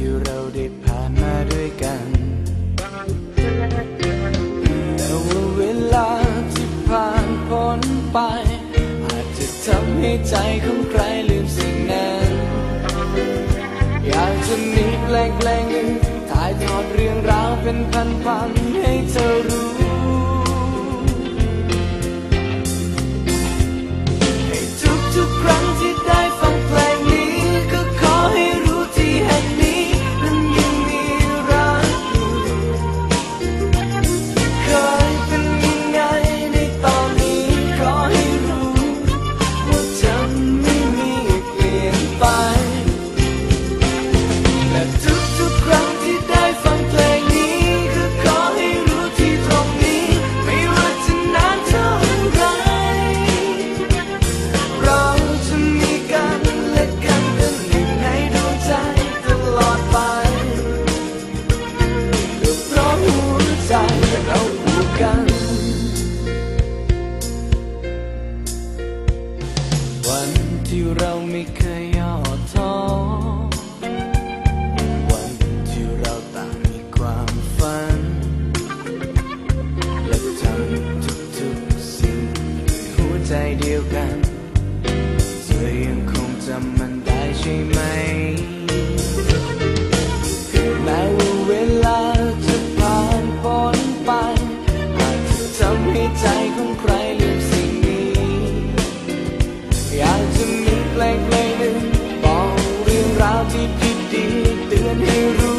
ที่เราได้ผ่านมาด้วยกัน แต่ว่าเวลาที่ผ่านพ้นไป อาจจะทำให้ใจของใครลืมสิ่งนั้น อยากจะมีแปลงๆหนึ่งถ่ายทอดเรื่องราวเป็นพันๆให้เธอรู้ ที่เราไม่เคยย่อท้อวันที่เราต่างมีความฝัน และทำทุกๆสิ่งด้หัวใจเดียวกันยังคงจำมันได้ใช่ไหมแม้ว่าเวลาจะผ่านพ้นไปหากทำให้ใจของใคร mi